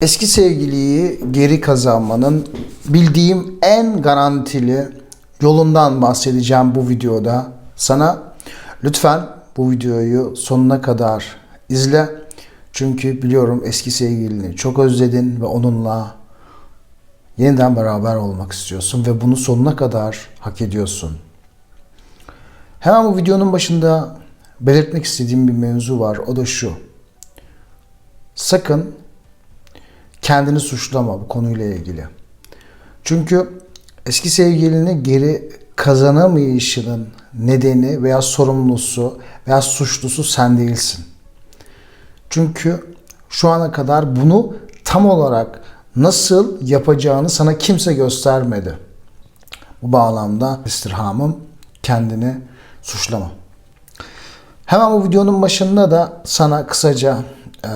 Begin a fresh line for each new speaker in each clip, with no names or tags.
Eski sevgiliyi geri kazanmanın bildiğim en garantili yolundan bahsedeceğim bu videoda. Sana lütfen bu videoyu sonuna kadar izle. Çünkü biliyorum eski sevgilini çok özledin ve onunla yeniden beraber olmak istiyorsun ve bunu sonuna kadar hak ediyorsun. Hemen bu videonun başında belirtmek istediğim bir mevzu var. O da şu. Sakın kendini suçlama bu konuyla ilgili. Çünkü eski sevgilini geri kazanamayışının nedeni veya sorumlusu veya suçlusu sen değilsin. Çünkü şu ana kadar bunu tam olarak nasıl yapacağını sana kimse göstermedi. Bu bağlamda istirhamım kendini suçlama. Hemen bu videonun başında da sana kısaca eee,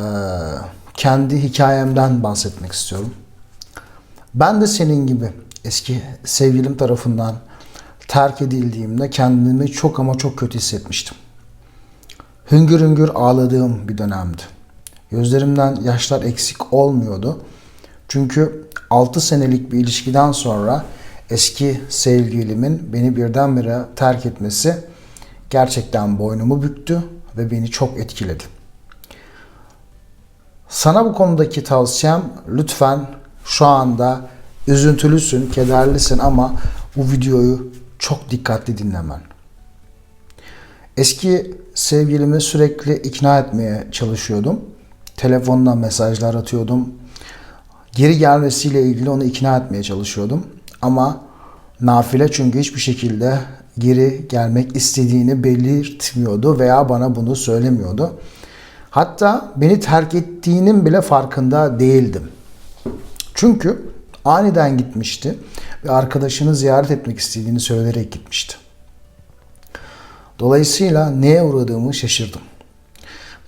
kendi hikayemden bahsetmek istiyorum. Ben de senin gibi eski sevgilim tarafından terk edildiğimde kendimi çok ama çok kötü hissetmiştim. Hüngür hüngür ağladığım bir dönemdi. Gözlerimden yaşlar eksik olmuyordu. Çünkü 6 senelik bir ilişkiden sonra eski sevgilimin beni birdenbire terk etmesi gerçekten boynumu büktü ve beni çok etkiledi. Sana bu konudaki tavsiyem lütfen şu anda üzüntülüsün, kederlisin ama bu videoyu çok dikkatli dinlemen. Eski sevgilimi sürekli ikna etmeye çalışıyordum. Telefonla mesajlar atıyordum. Geri gelmesiyle ilgili onu ikna etmeye çalışıyordum. Ama nafile çünkü hiçbir şekilde geri gelmek istediğini belirtmiyordu veya bana bunu söylemiyordu. Hatta beni terk ettiğinin bile farkında değildim. Çünkü aniden gitmişti ve arkadaşını ziyaret etmek istediğini söyleyerek gitmişti. Dolayısıyla neye uğradığımı şaşırdım.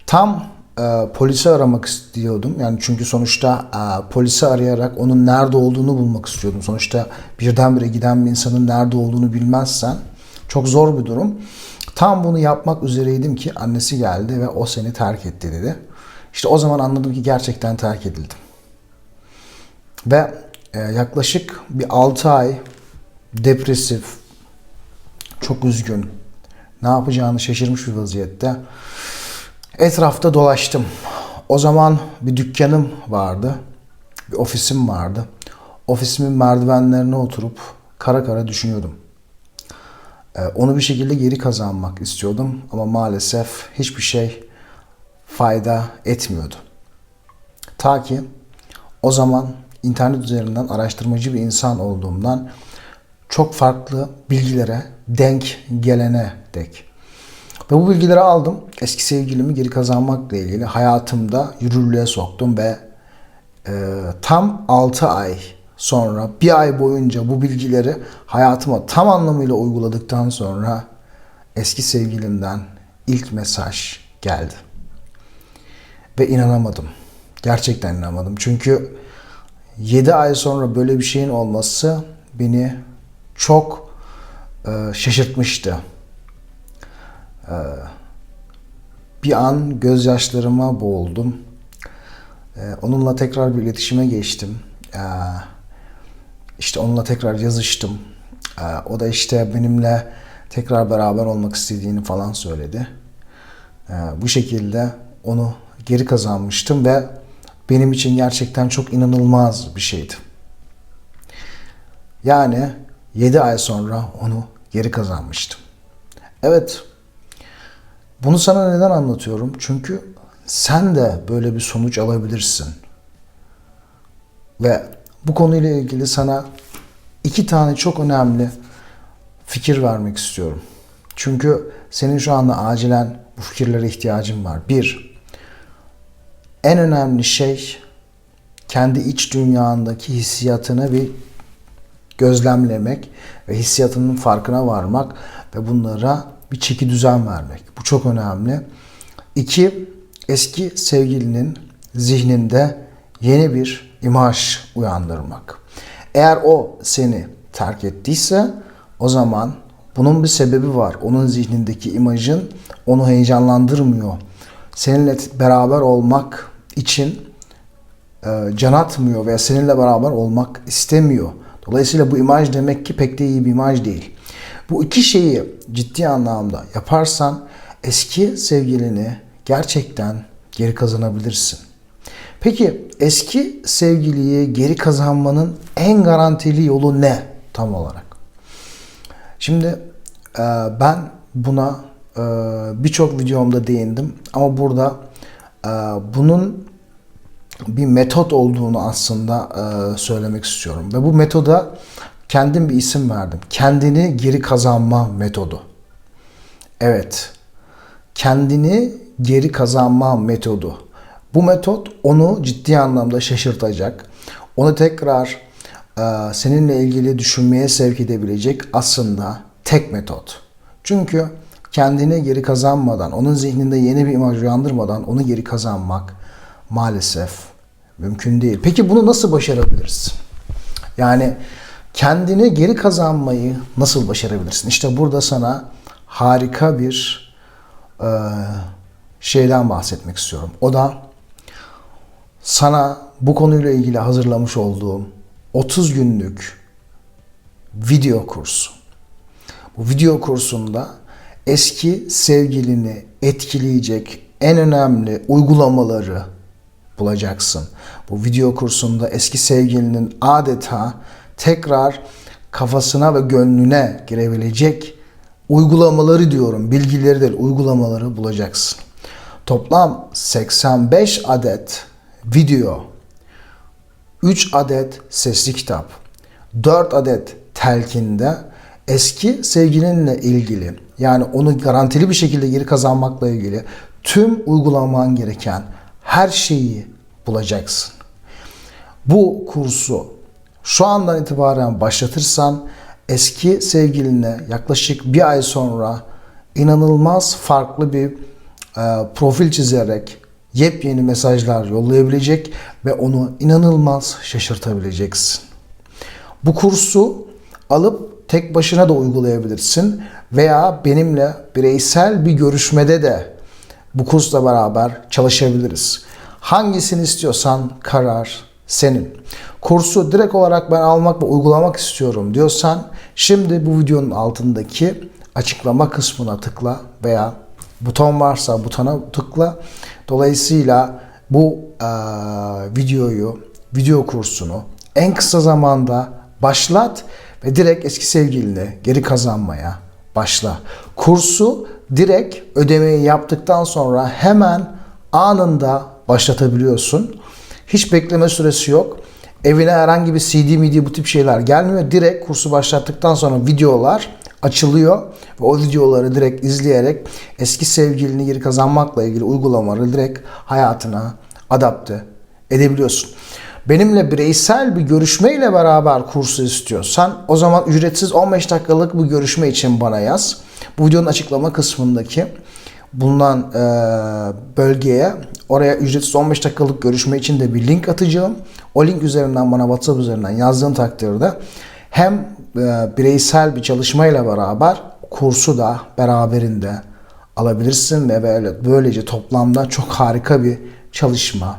Tam e, polisi aramak istiyordum. Yani çünkü sonuçta e, polisi arayarak onun nerede olduğunu bulmak istiyordum. Sonuçta birdenbire giden bir insanın nerede olduğunu bilmezsen çok zor bir durum. Tam bunu yapmak üzereydim ki annesi geldi ve o seni terk etti dedi. İşte o zaman anladım ki gerçekten terk edildim. Ve e, yaklaşık bir 6 ay depresif, çok üzgün, ne yapacağını şaşırmış bir vaziyette etrafta dolaştım. O zaman bir dükkanım vardı, bir ofisim vardı. Ofisimin merdivenlerine oturup kara kara düşünüyordum. Ee, Onu bir şekilde geri kazanmak istiyordum ama maalesef hiçbir şey fayda etmiyordu. Ta ki o zaman internet üzerinden araştırmacı bir insan olduğumdan çok farklı bilgilere denk gelene dek. Ve bu bilgileri aldım. Eski sevgilimi geri kazanmakla ilgili hayatımda yürürlüğe soktum ve e, tam 6 ay sonra bir ay boyunca bu bilgileri hayatıma tam anlamıyla uyguladıktan sonra eski sevgilimden ilk mesaj geldi. Ve inanamadım. Gerçekten inanamadım. Çünkü 7 ay sonra böyle bir şeyin olması beni çok e, şaşırtmıştı. E, bir an gözyaşlarıma boğuldum. E, onunla tekrar bir iletişime geçtim. E, işte onunla tekrar yazıştım. E, o da işte benimle tekrar beraber olmak istediğini falan söyledi. E, bu şekilde onu geri kazanmıştım ve benim için gerçekten çok inanılmaz bir şeydi. Yani 7 ay sonra onu geri kazanmıştım. Evet. Bunu sana neden anlatıyorum? Çünkü sen de böyle bir sonuç alabilirsin. Ve bu konuyla ilgili sana iki tane çok önemli fikir vermek istiyorum. Çünkü senin şu anda acilen bu fikirlere ihtiyacın var. Bir, en önemli şey kendi iç dünyandaki hissiyatını bir gözlemlemek ve hissiyatının farkına varmak ve bunlara bir çeki düzen vermek. Bu çok önemli. İki, eski sevgilinin zihninde yeni bir imaj uyandırmak. Eğer o seni terk ettiyse o zaman bunun bir sebebi var. Onun zihnindeki imajın onu heyecanlandırmıyor. Seninle beraber olmak için e, can atmıyor veya seninle beraber olmak istemiyor. Dolayısıyla bu imaj demek ki pek de iyi bir imaj değil. Bu iki şeyi ciddi anlamda yaparsan eski sevgilini gerçekten geri kazanabilirsin. Peki eski sevgiliyi geri kazanmanın en garantili yolu ne tam olarak? Şimdi e, ben buna e, birçok videomda değindim ama burada e, bunun bir metot olduğunu aslında söylemek istiyorum. Ve bu metoda kendim bir isim verdim. Kendini geri kazanma metodu. Evet. Kendini geri kazanma metodu. Bu metot onu ciddi anlamda şaşırtacak. Onu tekrar e, seninle ilgili düşünmeye sevk edebilecek aslında tek metot. Çünkü kendini geri kazanmadan, onun zihninde yeni bir imaj uyandırmadan onu geri kazanmak maalesef mümkün değil. Peki bunu nasıl başarabiliriz? Yani kendini geri kazanmayı nasıl başarabilirsin? İşte burada sana harika bir e, şeyden bahsetmek istiyorum. O da sana bu konuyla ilgili hazırlamış olduğum 30 günlük video kursu. Bu video kursunda eski sevgilini etkileyecek en önemli uygulamaları bulacaksın. Bu video kursunda eski sevgilinin adeta tekrar kafasına ve gönlüne girebilecek uygulamaları diyorum, bilgileri değil, uygulamaları bulacaksın. Toplam 85 adet video, 3 adet sesli kitap, 4 adet telkinde eski sevgilinle ilgili yani onu garantili bir şekilde geri kazanmakla ilgili tüm uygulaman gereken her şeyi bulacaksın. Bu kursu şu andan itibaren başlatırsan eski sevgiline yaklaşık bir ay sonra inanılmaz farklı bir e, profil çizerek yepyeni mesajlar yollayabilecek ve onu inanılmaz şaşırtabileceksin. Bu kursu alıp tek başına da uygulayabilirsin veya benimle bireysel bir görüşmede de bu kursla beraber çalışabiliriz. Hangisini istiyorsan karar senin. Kursu direkt olarak ben almak ve uygulamak istiyorum diyorsan şimdi bu videonun altındaki açıklama kısmına tıkla veya buton varsa butona tıkla. Dolayısıyla bu e, videoyu, video kursunu en kısa zamanda başlat ve direkt eski sevgilini geri kazanmaya başla. Kursu direkt ödemeyi yaptıktan sonra hemen anında başlatabiliyorsun. Hiç bekleme süresi yok. Evine herhangi bir CD, MD bu tip şeyler gelmiyor. Direkt kursu başlattıktan sonra videolar açılıyor ve o videoları direkt izleyerek eski sevgilini geri kazanmakla ilgili uygulamaları direkt hayatına adapte edebiliyorsun. Benimle bireysel bir görüşmeyle beraber kursu istiyorsan o zaman ücretsiz 15 dakikalık bu görüşme için bana yaz. Bu videonun açıklama kısmındaki bulunan e, bölgeye oraya ücretsiz 15 dakikalık görüşme için de bir link atacağım. O link üzerinden bana WhatsApp üzerinden yazdığın takdirde hem bireysel bir çalışmayla beraber kursu da beraberinde alabilirsin ve böyle böylece toplamda çok harika bir çalışma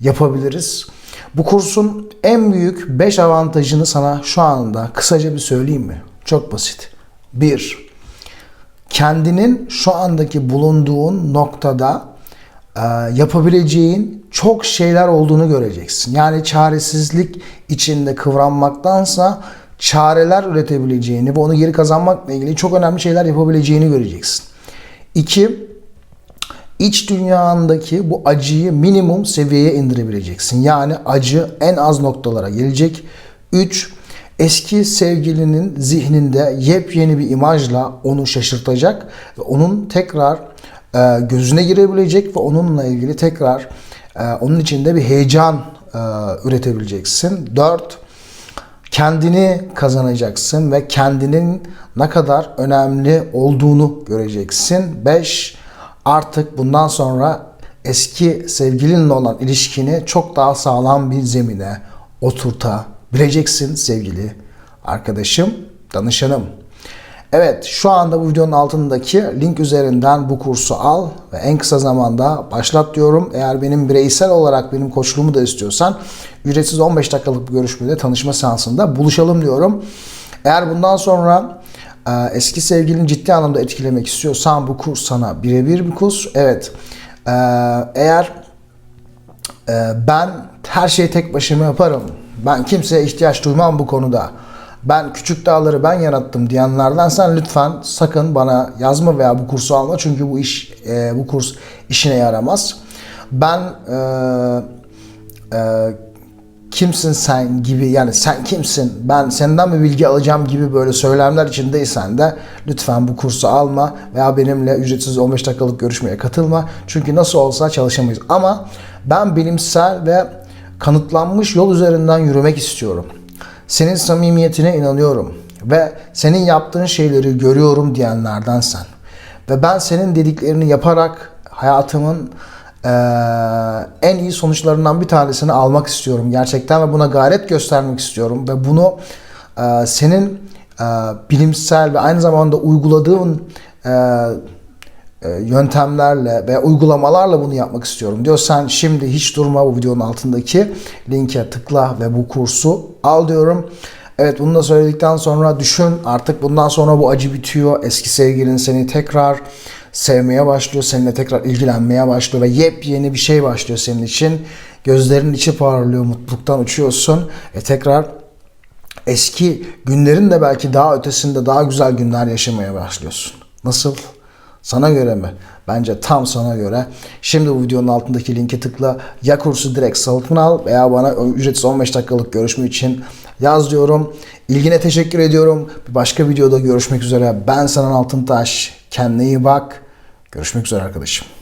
yapabiliriz. Bu kursun en büyük 5 avantajını sana şu anda kısaca bir söyleyeyim mi? Çok basit. 1. Kendinin şu andaki bulunduğun noktada e, yapabileceğin çok şeyler olduğunu göreceksin. Yani çaresizlik içinde kıvranmaktansa çareler üretebileceğini ve onu geri kazanmakla ilgili çok önemli şeyler yapabileceğini göreceksin. 2 iç dünyandaki bu acıyı minimum seviyeye indirebileceksin. Yani acı en az noktalara gelecek. 3. Eski sevgilinin zihninde yepyeni bir imajla onu şaşırtacak ve onun tekrar e, gözüne girebilecek ve onunla ilgili tekrar e, onun içinde bir heyecan e, üretebileceksin. 4 kendini kazanacaksın ve kendinin ne kadar önemli olduğunu göreceksin. 5 artık bundan sonra eski sevgilinle olan ilişkini çok daha sağlam bir zemine oturtabileceksin sevgili arkadaşım, danışanım. Evet şu anda bu videonun altındaki link üzerinden bu kursu al ve en kısa zamanda başlat diyorum. Eğer benim bireysel olarak benim koçluğumu da istiyorsan ücretsiz 15 dakikalık bir görüşmede tanışma seansında buluşalım diyorum. Eğer bundan sonra e, eski sevgilini ciddi anlamda etkilemek istiyorsan bu kurs sana birebir bir kurs. Evet e, eğer e, ben her şeyi tek başıma yaparım. Ben kimseye ihtiyaç duymam bu konuda. Ben küçük dağları ben yarattım diyenlerden sen lütfen sakın bana yazma veya bu kursu alma çünkü bu iş e, bu kurs işine yaramaz. Ben e, e, kimsin sen gibi yani sen kimsin ben senden bir bilgi alacağım gibi böyle söylemler içindeysen de lütfen bu kursu alma veya benimle ücretsiz 15 dakikalık görüşmeye katılma. Çünkü nasıl olsa çalışamayız. Ama ben bilimsel ve kanıtlanmış yol üzerinden yürümek istiyorum. Senin samimiyetine inanıyorum ve senin yaptığın şeyleri görüyorum diyenlerden sen. Ve ben senin dediklerini yaparak hayatımın eee, en iyi sonuçlarından bir tanesini almak istiyorum gerçekten ve buna gayret göstermek istiyorum ve bunu eee, senin eee, bilimsel ve aynı zamanda uyguladığın e, yöntemlerle ve uygulamalarla bunu yapmak istiyorum diyorsan şimdi hiç durma bu videonun altındaki linke tıkla ve bu kursu al diyorum. Evet bunu da söyledikten sonra düşün artık bundan sonra bu acı bitiyor. Eski sevgilin seni tekrar sevmeye başlıyor. Seninle tekrar ilgilenmeye başlıyor ve yepyeni bir şey başlıyor senin için. Gözlerin içi parlıyor, mutluluktan uçuyorsun ve tekrar eski günlerin de belki daha ötesinde daha güzel günler yaşamaya başlıyorsun. Nasıl? Sana göre mi? Bence tam sana göre. Şimdi bu videonun altındaki linke tıkla. Ya kursu direkt satın al veya bana ücretsiz 15 dakikalık görüşme için yaz diyorum. İlgine teşekkür ediyorum. Bir başka videoda görüşmek üzere. Ben Sanan Altıntaş. Kendine iyi bak. Görüşmek üzere arkadaşım.